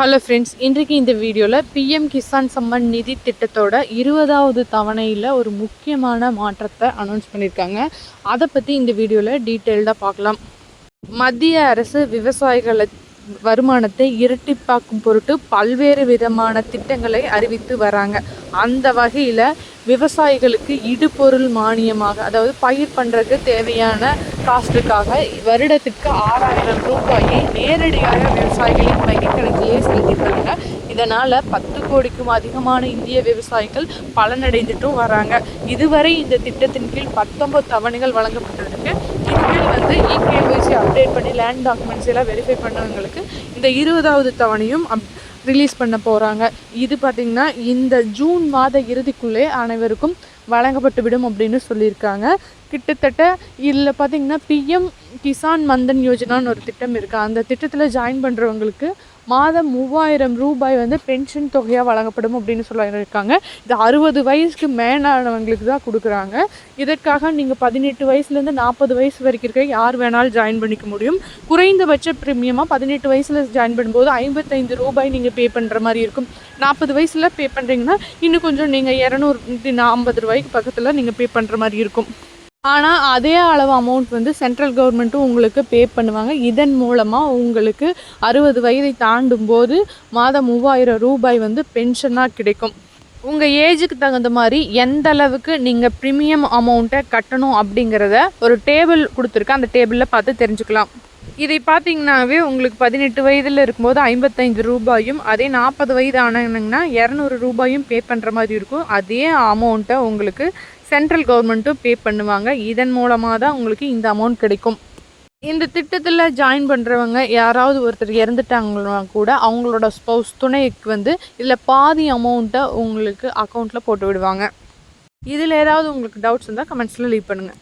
Hello friends இன்றைக்கு இந்த வீடியோவில் பிஎம் கிசான் சம்மன் நிதி திட்டத்தோட இருபதாவது தவணையில் ஒரு முக்கியமான மாற்றத்தை அனௌன்ஸ் பண்ணியிருக்காங்க அதை பற்றி இந்த வீடியோவில் டீட்டெயில்டாக பார்க்கலாம். மத்திய அரசு விவசாயிகளை வருமானத்தை இரட்டிப்பாக்கும் பொருட்டு பல்வேறு விதமான திட்டங்களை அறிவித்து வராங்க. அந்த வகையில் விவசாயிகளுக்கு இடுபொருள் மானியமாக அதாவது பயிர் பண்ணுறதுக்கு தேவையான காஸ்ட்டுக்காக வருடத்துக்கு ஆறாயிரம் ரூபாயை நேரடியாக விவசாயிகளின் வங்கிக் கணக்கிலேயே செலுத்திட்டாங்க இதனால் பத்து கோடிக்கும் அதிகமான இந்திய விவசாயிகள் பலனடைந்துட்டும் வராங்க. இதுவரை இந்த திட்டத்தின் கீழ் பத்தொன்பது தவணைகள் வழங்கப்பட்டிருக்கு இனிமேல் வந்து இகேஒய்சி அப்டேட் பண்ணி லேண்ட் டாக்குமெண்ட்ஸ் எல்லாம் வெரிஃபை பண்ணவங்களுக்கு இந்த இருபதாவது தவணையும் அப் ரிலீஸ் பண்ண போகிறாங்க இது பார்த்திங்கன்னா இந்த ஜூன் மாத இறுதிக்குள்ளே அனைவருக்கும் வழங்கப்பட்டு விடும் அப்படின்னு சொல்லியிருக்காங்க. கிட்டத்தட்ட இதில் பார்த்திங்கன்னா பிஎம் கிசான் மந்தன் யோஜனான்னு ஒரு திட்டம் இருக்குது அந்த திட்டத்தில் ஜாயின் பண்ணுறவங்களுக்கு மாதம் மூவாயிரம் ரூபாய் வந்து பென்ஷன் தொகையாக வழங்கப்படும் அப்படின்னு சொல்லியிருக்காங்க. இது அறுபது வயசுக்கு மேலானவங்களுக்கு தான் கொடுக்குறாங்க. இதற்காக நீங்கள் பதினெட்டு வயசுலேருந்து நாற்பது வயசு வரைக்கும் இருக்க யார் வேணாலும் ஜாயின் பண்ணிக்க முடியும். குறைந்தபட்ச ப்ரீமியமாக பதினெட்டு வயசில் ஜாயின் பண்ணும்போது ஐம்பத்தைந்து ரூபாய் நீங்கள் பே பண்ணுற மாதிரி இருக்கும். நாற்பது வயசில் பே பண்ணுறீங்கன்னா இன்னும் கொஞ்சம் நீங்கள் இரநூறு ஐம்பது ரூபாய்க்கு பக்கத்தில் நீங்கள் பே பண்ணுற மாதிரி இருக்கும். ஆனால் அதே அளவு அமௌண்ட் வந்து சென்ட்ரல் கவர்மெண்ட்டும் உங்களுக்கு பே பண்ணுவாங்க. இதன் மூலமாக உங்களுக்கு அறுபது வயதை தாண்டும் போது மாதம் மூவாயிரம் ரூபாய் வந்து பென்ஷனாக கிடைக்கும். உங்கள் ஏஜுக்கு தகுந்த மாதிரி எந்த அளவுக்கு நீங்கள் ப்ரீமியம் அமௌண்ட்டை கட்டணும் அப்படிங்கிறத ஒரு டேபிள் கொடுத்துருக்கேன் அந்த டேபிளில் பார்த்து தெரிஞ்சுக்கலாம். இதை பார்த்தீங்கன்னாவே உங்களுக்கு பதினெட்டு வயதில் இருக்கும்போது ஐம்பத்தைந்து ரூபாயும் அதே நாற்பது வயது ஆனாங்கன்னா இரநூறு ரூபாயும் பே பண்ணுற மாதிரி இருக்கும். அதே அமௌண்ட்டை உங்களுக்கு சென்ட்ரல் கவர்மெண்ட்டும் பே பண்ணுவாங்க. இதன் மூலமாக தான் உங்களுக்கு இந்த அமௌண்ட் கிடைக்கும். இந்த திட்டத்தில் ஜாயின் பண்ணுறவங்க யாராவது ஒருத்தர் இறந்துட்டாங்கன்னா கூட அவங்களோட ஸ்பௌஸ் துணைக்கு வந்து இதில் பாதி அமௌண்ட்டை உங்களுக்கு அக்கௌண்ட்டில் போட்டு விடுவாங்க. இதில் ஏதாவது உங்களுக்கு டவுட்ஸ் இருந்தால் கமெண்ட்ஸில் லீவ் பண்ணுங்கள்